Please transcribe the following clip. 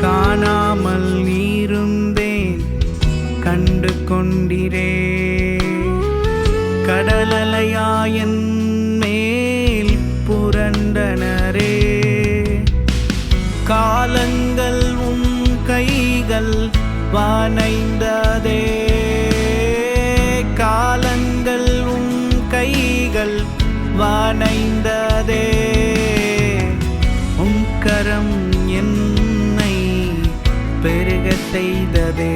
காணாமல் நீருந்தேன் கண்டு கொண்டிரே. கடலலையாயன் மேல் புரண்டனரே. காலங்கள் உன் கைகள் வானைந்ததே. காலங்கள் உன் கைகள் வானைந்ததே. உன் கரம் என் செய்ததே